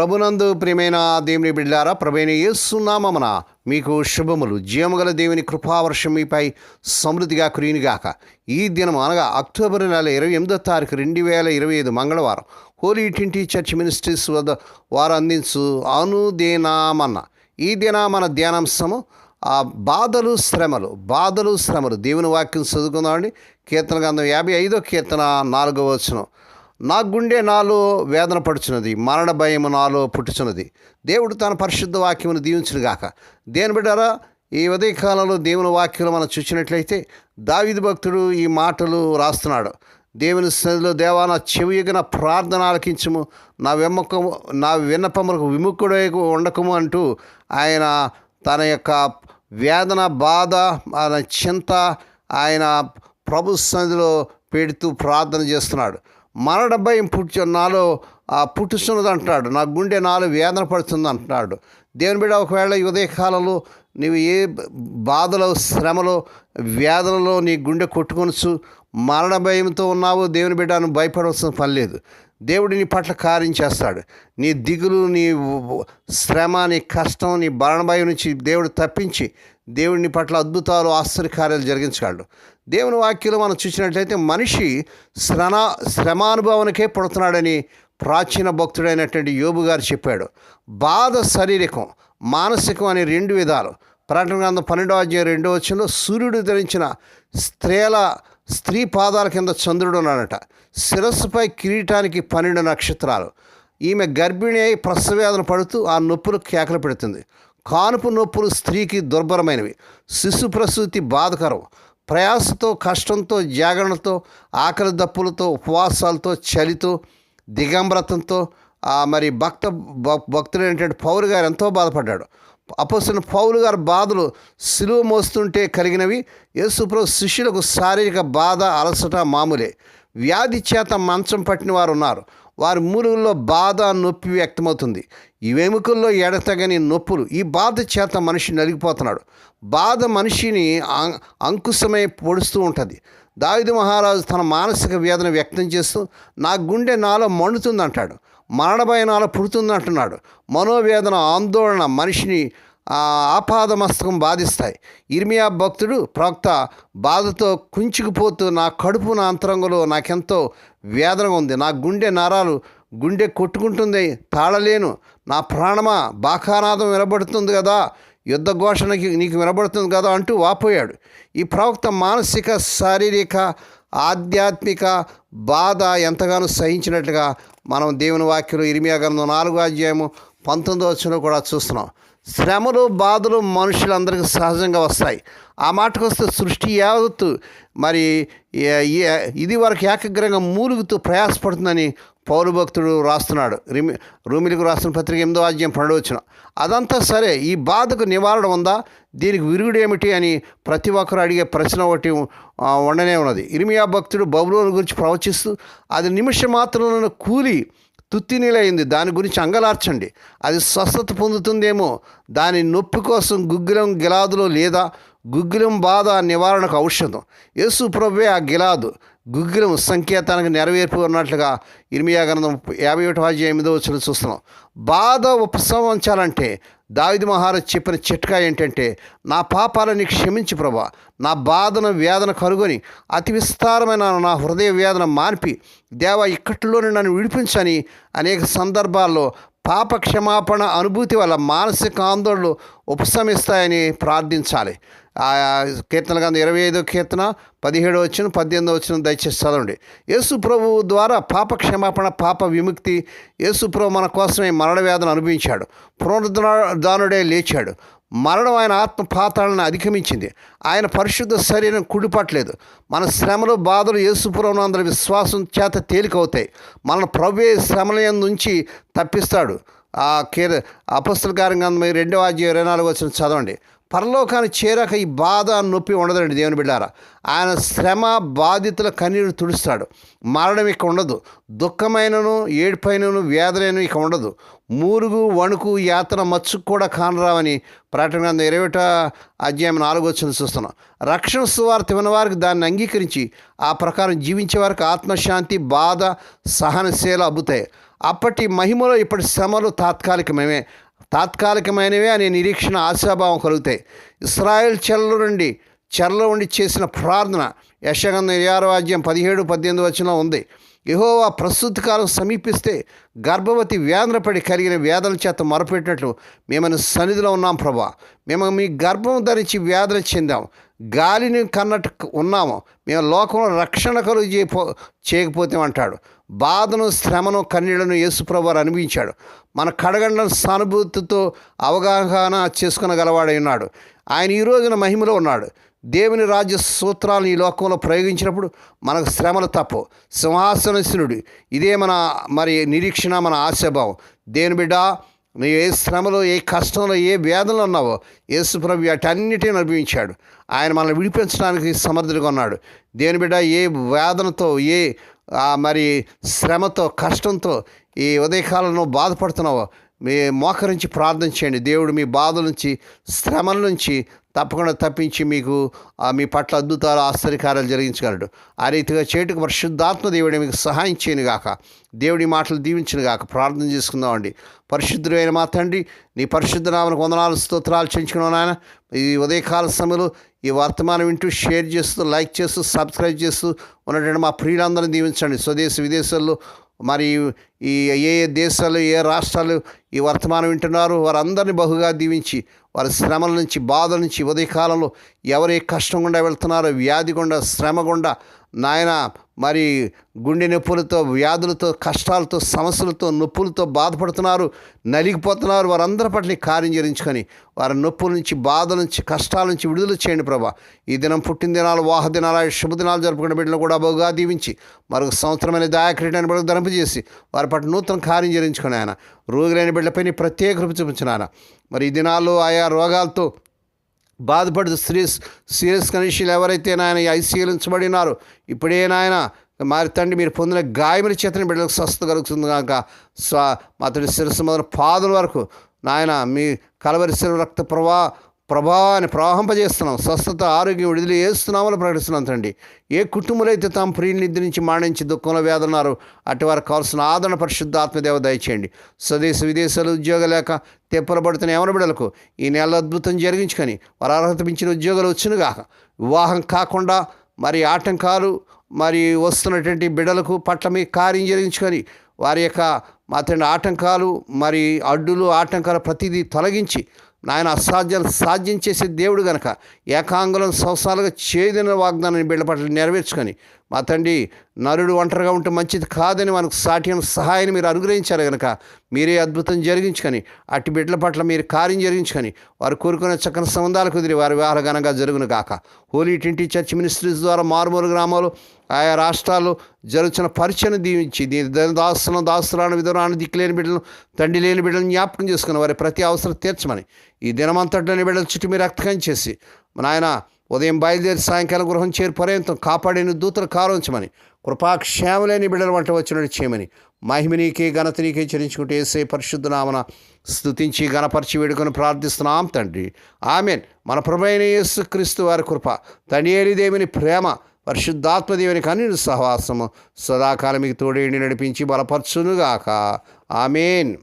ప్రభునందు ప్రియమైన దేవుని బిడ్డారా ప్రభైన యేసునామమున మీకు శుభములు. జీవముగల దేవుని కృపావర్షం మీపై సమృద్ధిగా కురియునిగాక. ఈ దినం అనగా అక్టోబర్ నెల ఇరవై ఎనిమిదో తారీఖు రెండు వేల ఇరవై ఐదు మంగళవారం. హోలీ ట్వంటీ చర్చ్ మినిస్ట్రీస్ వద్ద వారు అందించు అనుదేనామన్న. ఈ దిన మన ధ్యానాంశము ఆ బాధలు శ్రమలు బాధలు శ్రమలు. దేవుని వాక్యం చదువుకుందామండి. కీర్తన గంధం యాభై ఐదో కీర్తన నాలుగో వచనం. నా గుండె నాలో వేదన పడుచున్నది మరణ భయము నాలో పుట్టుచున్నది. దేవుడు తన పరిశుద్ధ వాక్యమును దీవించునుగాక. దేని బిడ్డారా ఈ ఉదయకాలంలో దేవుని వాక్యం మనం చూసినట్లయితే దావిది భక్తుడు ఈ మాటలు రాస్తున్నాడు. దేవుని సన్నిధిలో దేవా నా చెవియగిన ప్రార్థన ఆలకించము. నా వెమ్మకము నా విన్నపములకు విముఖుడై ఉండకము అంటూ ఆయన తన యొక్క వేదన బాధ ఆయన చింత ఆయన ప్రభు సన్నిధిలో పెడుతూ ప్రార్థన చేస్తున్నాడు. మరణ భయం పుట్టు నాలో ఆ అంటున్నాడు నా గుండె నాలో వేదన పడుతుంది అంటున్నాడు దేవుని బిడ్డ ఒకవేళ ఉదయకాలంలో నీవు ఏ బాధలో శ్రమలో వేదనలో నీ గుండె కొట్టుకొనచ్చు మరణ భయంతో ఉన్నావు దేవుని బిడ్డను భయపడవలసిన పని లేదు. దేవుడు నీ పట్ల కార్యం చేస్తాడు. నీ దిగులు నీ శ్రమ నీ కష్టం నీ మరణ భయం నుంచి దేవుడు తప్పించి దేవుని పట్ల అద్భుతాలు ఆశ్చర్యకార్యాలు జరిగించగలడు. దేవుని వాక్యంలో మనం చూసినట్లయితే మనిషి శ్రమ శ్రమానుభవానికే పుడుతున్నాడని ప్రాచీన భక్తుడైనటువంటి యోబు గారు చెప్పాడు. బాధ శారీరకం మానసికం అనే రెండు విధాలు. ప్రకటన గ్రంథం పన్నెండవ అధ్యాయం రెండో వచ్చంలో సూర్యుడు ధరించిన స్త్రీల స్త్రీ పాదాల కింద చంద్రుడు ఉన్నాడట. శిరస్సుపై కిరీటానికి పన్నెండు నక్షత్రాలు. ఈమె గర్భిణి అయి ప్రసవేదన పడుతూ ఆ నొప్పులు కేకలు పెడుతుంది. కానుపు నొప్పులు స్త్రీకి దుర్భరమైనవి. శిశు ప్రసూతి బాధకరం. ప్రయాసతో కష్టంతో జాగరణతో ఆకలి దప్పులతో ఉపవాసాలతో చలితో దిగంబరతంతో మరి భక్త భ- భక్తుడైనటువంటి పౌరు గారు ఎంతో బాధపడ్డాడు. అపోసిన పౌలు గారి బాధలు సిలువ మోస్తుంటే కలిగినవి. యేసుప్రభు శిష్యులకు శారీరక బాధ అలసట మామూలే. వ్యాధి చేత మంచం పట్టిన వారు ఉన్నారు వారి మూలుగుల్లో బాధ నొప్పి వ్యక్తమవుతుంది. ఈ వెముకల్లో ఎడతగని నొప్పులు. ఈ బాధ చేత మనిషి నలిగిపోతున్నాడు. బాధ మనిషిని అం- అంకుశమై పొడుస్తూ ఉంటుంది. దావిది మహారాజు తన మానసిక వేదన వ్యక్తం చేస్తూ నా గుండె నాలో మండుతుంది అంటాడు మరణ భయం నాలో పుడుతుంది అంటున్నాడు మనోవేదన ఆందోళన మనిషిని ఆ, ఆపాదమస్తకం బాధిస్తాయి. ఇర్మియా భక్తుడు ప్రవక్త బాధతో కుంచుకుపోతూ నా కడుపు నా అంతరంగంలో నాకెంతో వేదనగా ఉంది. నా గుండె నరాలు గుండె కొట్టుకుంటుంది తాళలేను. నా ప్రాణమా బాకానాదం వినబడుతుంది కదా యుద్ధ ఘోషణకి నీకు వినబడుతుంది కదా అంటూ వాపోయాడు. ఈ ప్రవక్త మానసిక శారీరక ఆధ్యాత్మిక బాధ ఎంతగానో సహించినట్టుగా మనం దేవుని వాక్యం ఇరిమియా గ్రంథం నాలుగో అధ్యాయము పంతొమ్మిదో వచ్చిన కూడా చూస్తున్నాం. శ్రమలు బాధలు మనుషులందరికీ సహజంగా వస్తాయి. ఆ మాటకు వస్తే సృష్టి యావత్తు మరి ఇది వరకు ఏకగ్రంగా మూలుగుతూ ప్రయాసపడుతుందని పౌరు భక్తుడు రాస్తున్నాడు. రిమి రూమిలకు రాస్తున్న పత్రిక ఎనిమిదో అధ్యాయం పన్నెండు అదంతా సరే ఈ బాధకు నివారణ ఉందా? దీనికి విరుగుడు ఏమిటి అని ప్రతి ఒక్కరు అడిగే ప్రశ్న ఒకటి ఉండనే ఉన్నది. ఇరిమియా భక్తుడు బబులోని గురించి ప్రవచిస్తూ అది నిమిషం మాత్రంలో కూలి తుత్తినీలైంది దాని గురించి అంగలార్చండి. అది స్వస్థత పొందుతుందేమో? దాని నొప్పి కోసం గుగ్గిలం గిలాదులో లేదా? గుగ్గిలం బాధ నివారణకు ఔషధం. యేసు ప్రభువే ఆ గిలాదు. గుగ్గిలం సంకేతానికి నెరవేర్పు ఉన్నట్లుగా ఇర్మియా గ్రంథం యాభై ఒకటి అధ్యాయం ఎనిమిదో వచ్చిన చూస్తున్నాం. బాధ ఉపసంహరించాలంటే దావిది మహారాజ్ చెప్పిన చిట్కా ఏంటంటే నా పాపాలని క్షమించి ప్రభా. నా బాధను వేదన కనుగొని అతి విస్తారమైన నా హృదయ వేదన మాన్పి. దేవా ఇక్కట్లోనే నన్ను విడిపించని అనేక సందర్భాల్లో పాప క్షమాపణ అనుభూతి వల్ల మానసిక ఆందోళనలు ఉపశమిస్తాయని ప్రార్థించాలి. కీర్తన గంధ ఇరవై ఐదో కీర్తన పదిహేడో వచ్చిన పద్దెనిమిదో వచ్చిన దయచేసి చదవండి. యేసు ప్రభు ద్వారా పాప క్షమాపణ పాప విముక్తి యేసు ప్రభు మన కోసమే మరణ వేదన అనుభవించాడు. పునరుద్ధానుడే లేచాడు. మరణం ఆయన ఆత్మ పాతాలను అధిగమించింది. ఆయన పరిశుద్ధ శరీరం కుడిపట్లేదు మన శ్రమలు బాధలు యేసుపురం అందరి విశ్వాసం చేత తేలికవుతాయి. మన ప్రభు శ్రమల నుంచి తప్పిస్తాడు. ఆ కీర అపస్తుల కార్యం రెండవ అధ్యాయం ఇరవై నాలుగు వచ్చిన చదవండి. పరలోకాన్ని చేరాక ఈ బాధ నొప్పి ఉండదండి దేవుని బిడ్డారా. ఆయన శ్రమ బాధితుల కన్నీరు తుడుస్తాడు. మరణం ఇక ఉండదు. దుఃఖమైనను ఏడుపైనను వేదనను ఇక ఉండదు. మూరుగు వణుకు యాతన మచ్చు కూడా కానరావని ప్రకటన గ్రంథం ఇరవై ఒకటో అధ్యాయం నాలుగు వచ్చిన చూస్తున్నాం. రక్షణ సువార్త విన్నవారికి దాన్ని అంగీకరించి ఆ ప్రకారం జీవించే వారికి ఆత్మశాంతి బాధ సహనశీల అబ్బుతాయి. అప్పటి మహిమలో ఇప్పటి శ్రమలు తాత్కాలికమే తాత్కాలికమైనవే అనే నిరీక్షణ ఆశాభావం కలుగుతాయి. ఇస్రాయెల్ చెల్ల నుండి చెరల ఉండి చేసిన ప్రార్థన యశగంధ ఇరవై పదిహేడు పద్దెనిమిది వచ్చిన ఉంది. యహోవా ప్రస్తుత కాలం సమీపిస్తే గర్భవతి వేదనపడి కలిగిన వేదన చేత మొరపెట్టినట్లు మేమని సన్నిధిలో ఉన్నాం ప్రభా. మేము మీ గర్భం ధరించి వేదన చెందాం. గాలిని కన్నట్టు ఉన్నాము. మేము లోకంలో రక్షణ కలుగు చేయపో చేయకపోతే అంటాడు. బాధను శ్రమను కన్నీళ్ళను యేసుప్రభు అనుభవించాడు. మన కడగండ సానుభూతితో అవగాహన చేసుకునగలవాడై ఉన్నాడు ఆయన ఈ రోజున మహిమలో ఉన్నాడు. దేవుని రాజ్య సూత్రాలను ఈ లోకంలో ప్రయోగించినప్పుడు మనకు శ్రమలు తప్పు. సింహాసనశనుడు ఇదే మన మరి నిరీక్షణ మన ఆశాభావం. దేని బిడ్డ నువ్వు ఏ శ్రమలో ఏ కష్టంలో ఏ వేదనలో ఉన్నావో యేసుప్రభు వాటన్నిటిని అనుభవించాడు. ఆయన మనల్ని విడిపించడానికి సమర్థుడిగా ఉన్నాడు. దేని బిడ్డ ఏ వేదనతో ఏ మరి శ్రమతో కష్టంతో ఈ ఉదయకాలంలో బాధపడుతున్నావో. మీ మోకరించి ప్రార్థన చేయండి. దేవుడు మీ బాధల నుంచి శ్రమల నుంచి తప్పకుండా తప్పించి మీకు మీ పట్ల అద్భుతాలు ఆశ్చర్యకార్యాలు జరిగించగలడు. ఆ రీతిగా చేటుకు పరిశుద్ధాత్మ దేవుడి మీకు సహాయం చేయను గాక. దేవుడి మాటలు దీవించిన గాక. ప్రార్థన చేసుకుందామండి. పరిశుద్ధుడైన మా తండ్రి నీ పరిశుద్ధ నామకు వందనాలు స్తోత్రాలు చెంచుకున్నాను నాయన. ఈ ఉదయకాల సమయంలో ఈ వర్తమానం వింటూ షేర్ చేస్తూ లైక్ చేస్తూ సబ్స్క్రైబ్ చేస్తూ ఉన్నటువంటి మా ప్రియులందరినీ దీవించండి. స్వదేశ విదేశాల్లో మరి ఈ ఏ ఏ దేశాలు ఏ రాష్ట్రాలు ఈ వర్తమానం వింటున్నారు వారందరినీ బహుగా దీవించి వారి శ్రమల నుంచి బాధల నుంచి ఉదయకాలంలో ఎవరు ఏ కష్టం గుండా వెళ్తున్నారో వ్యాధి గుండా శ్రమ గుండా నాయన మరి గుండె నొప్పులతో వ్యాధులతో కష్టాలతో సమస్యలతో నొప్పులతో బాధపడుతున్నారు నలిగిపోతున్నారు వారందరి పట్ల కార్యం చేయించుకొని వారి నొప్పుల నుంచి బాధల నుంచి కష్టాల నుంచి విడుదల చేయండి ప్రభా. ఈ దినం పుట్టిన దినాలు వాహ దినాలు శుభదినాలు జరుపుకునే బిడ్డలు కూడా బహుగా దీవించి మరొక సంవత్సరమైన దాయక్రీటాన్ని బిడ్డకు ధరింపజేసి వారి పట్ల నూతన కార్యం చేయించుకొని ఆయన రోగులైన బిడ్డలపై ప్రత్యేక కృప చూపించిన ఆయన మరి ఈ దినాల్లో ఆయా రోగాలతో బాధపడుతూ సీరియస్ సీరియస్ కండిషన్లు ఎవరైతే నాయన ఈ ఇప్పుడే నాయన మరి తండ్రి మీరు పొందిన గాయముల చేతని బిడ్డలకు స్వస్థ కలుగుతుంది కనుక స్వ అతడి శిరస్సు మొదలు పాదల వరకు నాయన మీ కలవరి శిర రక్త ప్రవాహ ప్రభావాన్ని ప్రవాహింపజేస్తున్నాం. స్వస్థత ఆరోగ్యం విడుదల చేస్తున్నామని ప్రకటిస్తున్నాం తండ్రి. ఏ కుటుంబంలో అయితే తాము ప్రియుని నిద్రించి మాణించి దుఃఖంలో వేదన్నారు అటు వారికి కావాల్సిన ఆదరణ పరిశుద్ధ ఆత్మదేవ దయచేయండి. స్వదేశ విదేశాలు ఉద్యోగం లేక తెప్పలబడుతున్న ఎవరి బిడ్డలకు ఈ నెల అద్భుతం జరిగించుకొని వారు అర్హత మించిన ఉద్యోగాలు వచ్చినగాక. వివాహం కాకుండా మరి ఆటంకాలు మరి వస్తున్నటువంటి బిడ్డలకు పట్ల మీ కార్యం జరిగించుకొని వారి యొక్క మా ఆటంకాలు మరి అడ్డులు ఆటంకాలు ప్రతిదీ తొలగించి నాయన అసాధ్యం సాధ్యం చేసే దేవుడు గనక ఏకాంగులను సంవత్సరాలుగా చేదిన వాగ్దానాన్ని బిడ్డ పట్ల నెరవేర్చుకొని మా తండ్రి నరుడు ఒంటరిగా ఉంటే మంచిది కాదని మనకు సాటియం సహాయాన్ని మీరు అనుగ్రహించారు కనుక మీరే అద్భుతం జరిగించుకొని అట్టి బిడ్డల పట్ల మీరు కార్యం జరిగించుకొని వారు కోరుకున్న చక్కని సంబంధాలు కుదిరి వారి వివాహాలు ఘనంగా జరుగును గాక. హోలీ ట్వంటీ చర్చ్ మినిస్ట్రీస్ ద్వారా మారుమూల గ్రామాలు ఆయా రాష్ట్రాల్లో జరుగుతున్న పరిచయం దీవించి దీని దాస్తులను దాస్తులను విధురాన్ని దిక్కులేని బిడ్డలను తండ్రి లేని బిడ్డలను జ్ఞాపకం చేసుకుని వారి ప్రతి అవసరం తీర్చమని ఈ దినమంతట్లోని బిడ్డల చుట్టూ మీరు రక్తకం చేసి మన ఆయన ఉదయం బయలుదేరి సాయంకాలం గృహం చేరి పర్యంతం కాపాడిన దూతలు కారోంచమని కృపాక్షేమలేని బిడ్డల వంట వచ్చినట్టు చేయమని మహిమనీకే ఘనతనీకే చెల్లించుకుంటే ఏసే పరిశుద్ధ నామన స్తుతించి గణపరిచి వేడుకొని ప్రార్థిస్తున్నాం తండ్రి. ఆమెన్. మన ప్రభైన యేసు క్రీస్తు వారి కృప తండ్రి ఏలిదేవిని ప్రేమ పరిశుద్ధాత్మదేవుని కన్నుని సహవాసము సదాకాలం మీకు తోడేండి నడిపించి బలపరచునుగాక. ఆమెన్.